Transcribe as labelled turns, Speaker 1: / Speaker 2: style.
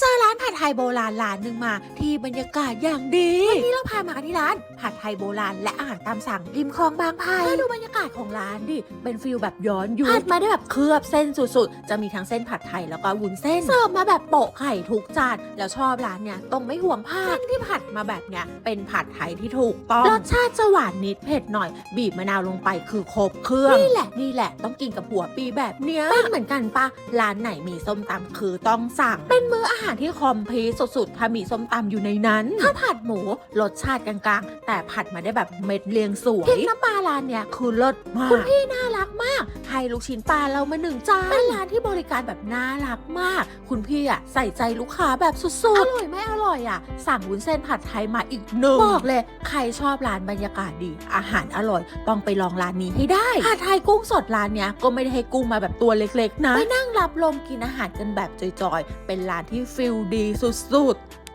Speaker 1: เจอร้านผัดไทยโบราณร้านหนึ่งมาที่บรรยากาศอย่างดีวันนี้เราพามากันที่ร้านผัดไทยโบราณและอาหารตามสั่งริมคลองบางไผ่ดูบรรยากาศของร้านดิ เป็นฟิลแบบย้อนยุคผัดมาได้แบบเคลือบเส้นสุดๆ จะมีทั้งเส้นผัดไทยแล้วก็วุ้นเส้น เสิร์ฟมาแบบโปะไข่ทุกจาน แล้วชอบร้านเนี่ยตรงไม่ห่วงผ้าเส้นที่ผัดมาแบบเนี้ยเป็นผัดไทยที่ถูกต้อง รสชาติจะหวานนิดเผ็ดหน่อย บีบมะนาวลงไปคือครบเครื่อง นี่แหละนี่แหละต้องกินกับหัวปีแบบเนี้ยเป็นเหมือนกันปะร้านไหนมีส้มตำคือต้องสั่ง เป็นมื้ออาหารที่คอมพลีทสุดๆถ้ามีส้มตำอยู่ในนั้นถ้าวผัดหมูรสชาติกลางๆ แต่ผัดมาได้แบบเม็ดเรียงสวยพริกน้ำปลาร้านเนี้ยคือรสมากคุณพี่น่ารักมาก ให้ลูกชิ้นปลาเรามาหนึ่งจานเป็นร้านที่บริการแบบน่ารักมาก คุณพี่อะใส่ใจลูกค้าแบบสุดๆ อร่อยไม่อร่อยอะ สั่งวุ้นเส้นผัดไทยมาอีกหนึ่งบอกเลย ใครชอบร้านบรรยากาศดี อาหารอร่อย ต้องไปลองร้านนี้ให้ได้ผัดไทยกุ้งสดร้านเนี้ยก็ไม่ได้ให้กุ้งมาแบบตัวเล็กๆนะไปนั่งรับลมกินอาหารกันแบบจอยๆ เป็นร้านที่ฟิลดีสุดๆ